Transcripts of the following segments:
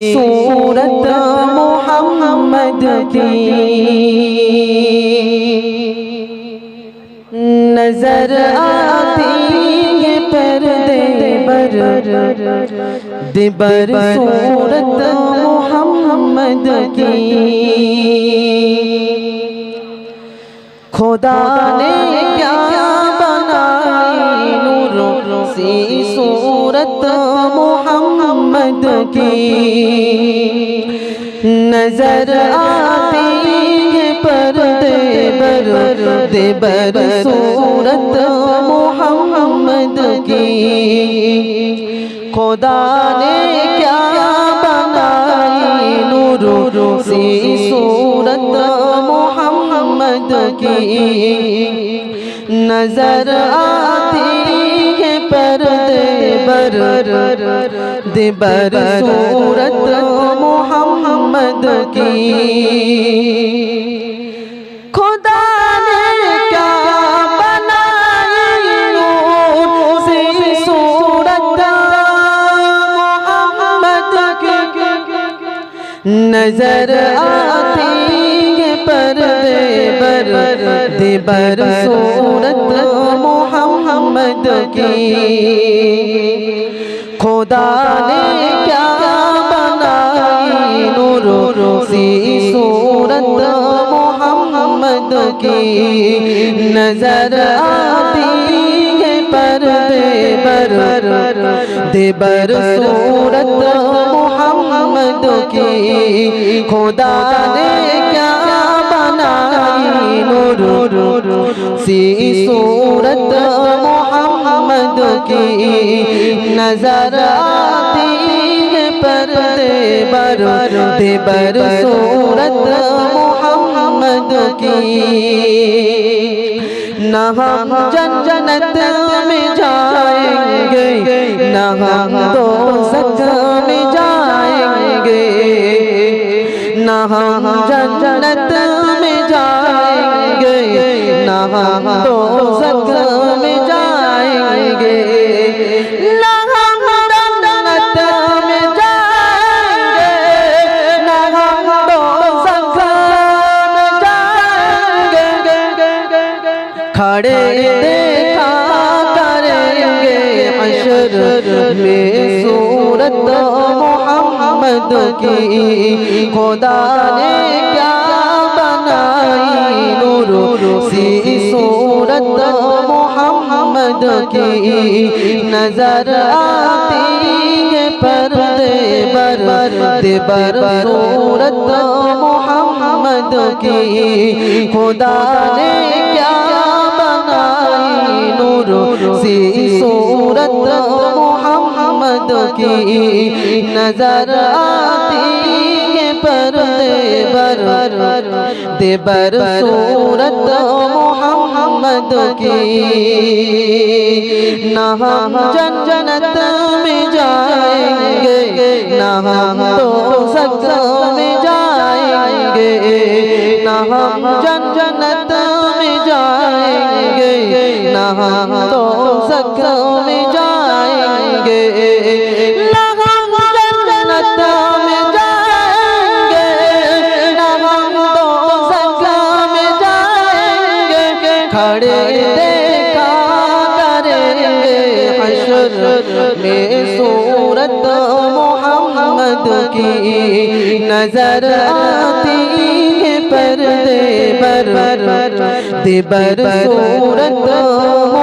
सूरत मोहम्मद की नज़र आती है पर्दे दिबर सूरत मोहम्मद की। खुदा ने क्या बनाई नूर सी सूरत मोहम्मद की नजर आती है पर्दे बर दिबर सूरत मोहम्मद की खुदा ने क्या बनाई नूर सी सूरत मोहम्मद की नजर आती है पर्दे बर दिबर सूरत मोहम्मद की खुदा ने क्या बनाई नूर से सूरत मोहम्मद की नजर आती है पर्दे बर दिबर सूरत मोहम्मद की खुदा ने क्या बनाई? नूर सी सूरत मोहम्मद की नज़र आती है पर्दे बर दिबर सूरत मोहम्मद की खुदा ने क्या बनाई? नूर सी सूरत की नज़र आती है पर्दे बर दिबर सूरत मोहम्मद की। न हम जन जनत में जाएँगे, न हम दो सच में जाएँगे। न हम जन जनत में जाएँगे, न हम दो की खुदा ने क्या बनाई नूर सी सूरत मोहम्मद की नजर आती है पर्दे बर दिबर सूरत मोहम्मद की खुदा ने क्या बनाई नूर सी सूरत मोहम्मद की नजर आती बर दिबर सूरत मोहम्मद की। न हम जन जनत में जाएँगे न हम तो सच में जाएँगे। न हम जन जनत में जाएँगे न हम तो की नजर आती है पर्दे बर दिबर सूरत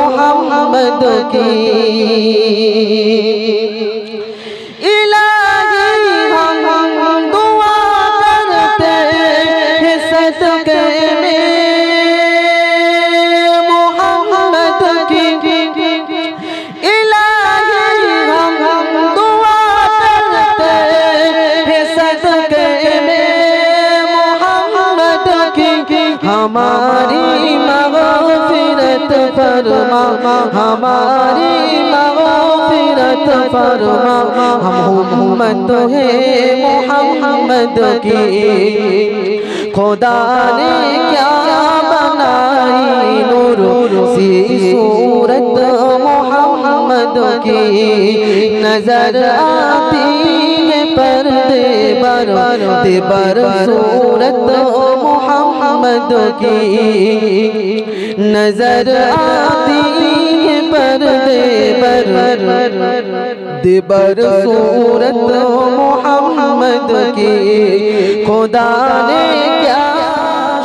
मोहम्मद की फरमा हमारी मगफिरत फरमा हम उम्मत है मोहम्मद की खुदा ने क्या बनाई नूर सी सूरत मोहम्मद की नजर आती है पर्दे बर दे बर सूरत मोहम्मद की नजर आती है पर्दे पर दिबर सूरत मोहम्मद की खुदा ने क्या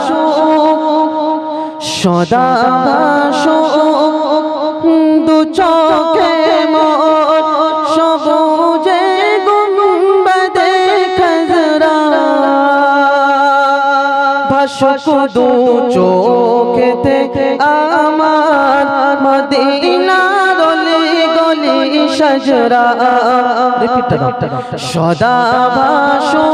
शोक सदा का शोक दो चौके ভাসক দু চোখেতে আমার মদিনার গলি সজরা। সদা ভাসু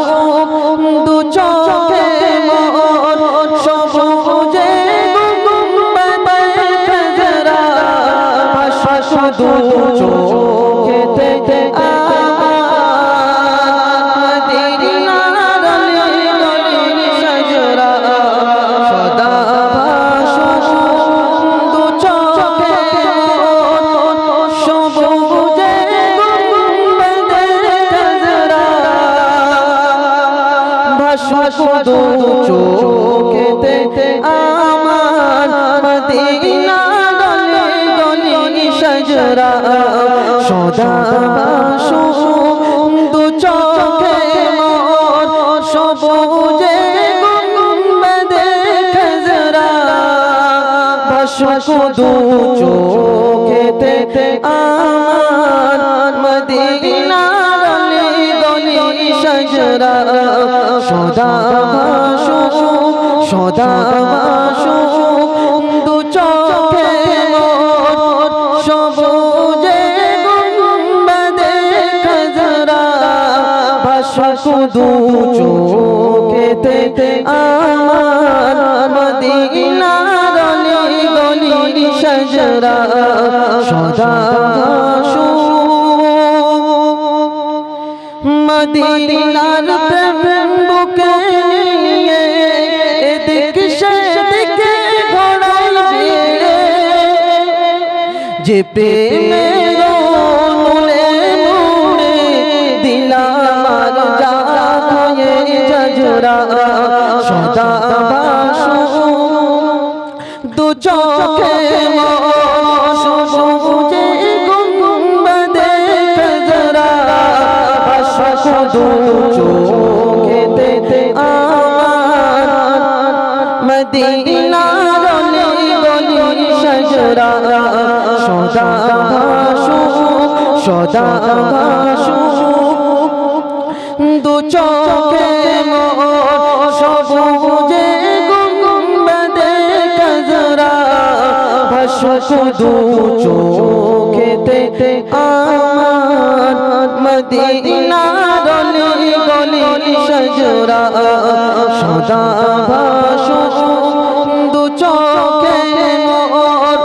দু চোখে মোর, সবুজে খজরা দু চোখেতে দু চোখেতে সদা ভাসু সদা ভাসু দু চোখে মোর সবুজে গুম্বদে খজরা দু চোখেতে আমার মদিনা সজরা সদা মদিনার প্রেম বুকে এদিক সেদিকে ঘোড়াই ভিড়ে যে প্রেমের মূলে মুড়ে দিলামার জাগে জজরা সদা দু চোখেতে আমার মদিনা গলি গলি সজরা সদা ভাসু সদা ভাসু। দু চোখে সবুজে গুম্বদে কজরা। ভাসু দু চোখেতে আমার মদিনা সজরা সদা ভাসু দু চোখে মোর।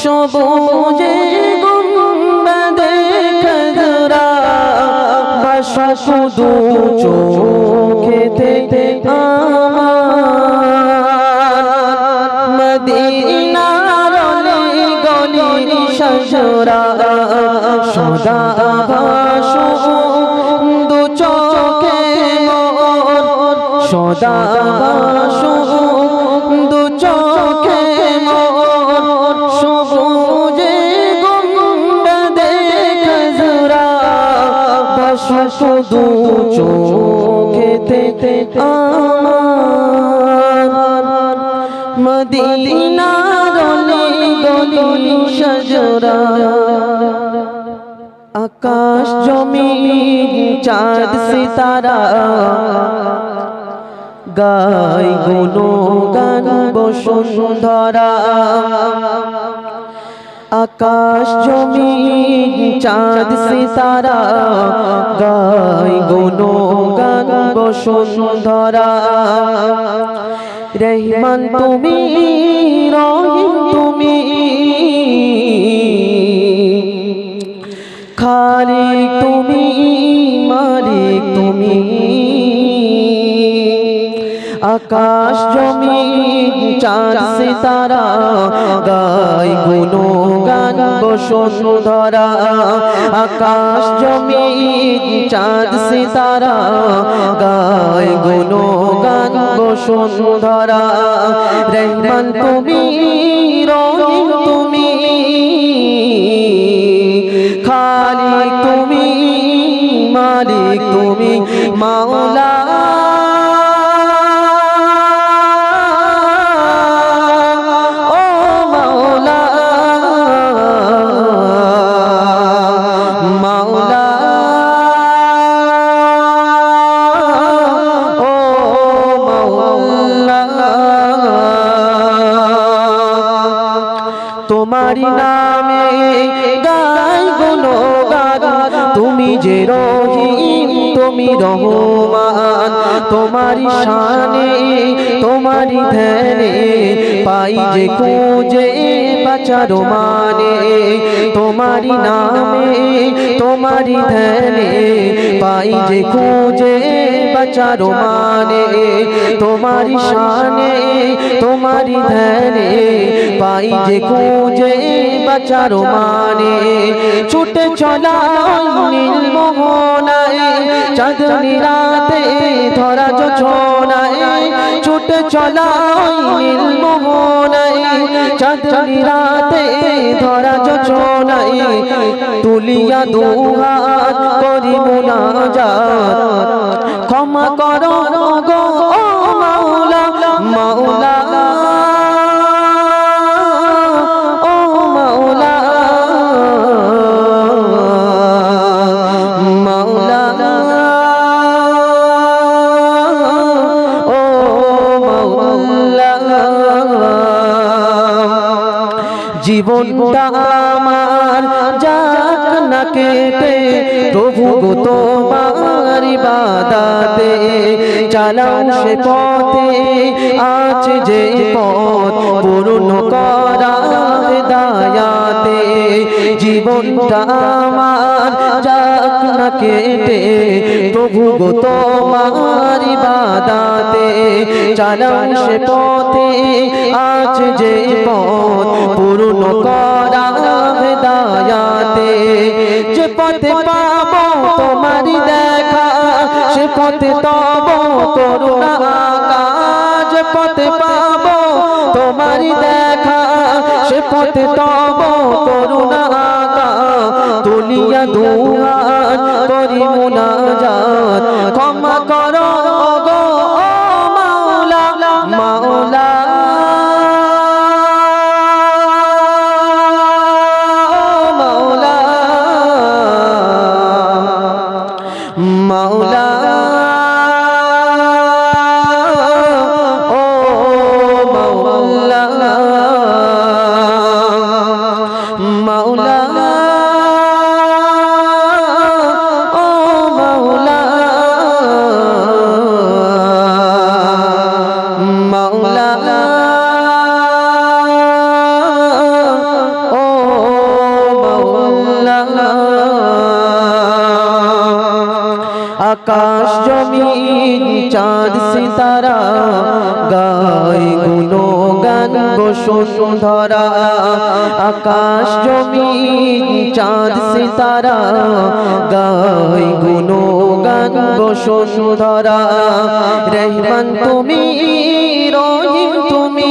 সবুজে গুম্বদে খজরা ভাসু দু চোখেতে আমার। মদিনার গলি সজরা সদা ভাসু সদা দু চোখে মোর সবুজে গুম্বদে খজরা ভাসু দু চোখেতে আমার মদিনার গলি গলি সজরা আকাশ জমিন, চাঁদ, সিতারা। গাই গুনো গান বসুন্ধরা। আকাশ জমিন, চাঁদ সিতারা, গাই গুনো গান বসুন্ধরা। রহমান তুমি, রহিম তুমি। খালিক তুমি মালিক তুমি। আকাশ জমি চাঁদ সিতারা, গাই গুনো গান বসুন্ধরা। আকাশ জমি চাঁদ সিতারা, গাই গুনো গান বসুন্ধরা। রহমান তুমি রহিম তুমি তোমারি নামে গাই গান তুমি যে রহিম, তুমি রহমান। তোমারি শানে তোমারি ধ্যানে পাই যে খুঁজে বাচার মানে তোমারি নামে তোমারি ধ্যানে পাই যে খুঁজে বাচার মানে তোমারি শানে তোমারি ধ্যানে পাই যে খুঁজে বাচার মানে। ছুটে চলা নীল মোহনায়, চাঁদনি রাতে ধরা যোছনায় ছুটে চলাই চাঁদনি রাতে ধরা যোছনায় তুলিয়া দুহাত করি মুনাজাত ক্ষমা করো জীবনটা আমার, যাক না কেটে প্রভু গো তোমার বাদাতে চালাও সে পথে আছে যে পথ পূর্ণ করা দায়াতে জীবনটা আমার যাক না কেটে প্রভু গো তোমার বাদাতে চালাও সে পথে আছে যে পথ পূর্ণ করা দায়াতে। যে পথে পাবো তোমারি দেখা, সে পথে তব করুণা কাজ পথে পাবো তোমারি দেখা সে পথে তব করুণা তুলিয়া দুয়া করি মুনা যা ক্ষমা করো আকাশ জমিন, চাঁদ সিতারা গায় গুনো গান বসুন্ধরা আকাশ জমিন, চাঁদ সিতারা গায় গুনো গান বসুন্ধরা রহমান তুমি, রহিম তুমি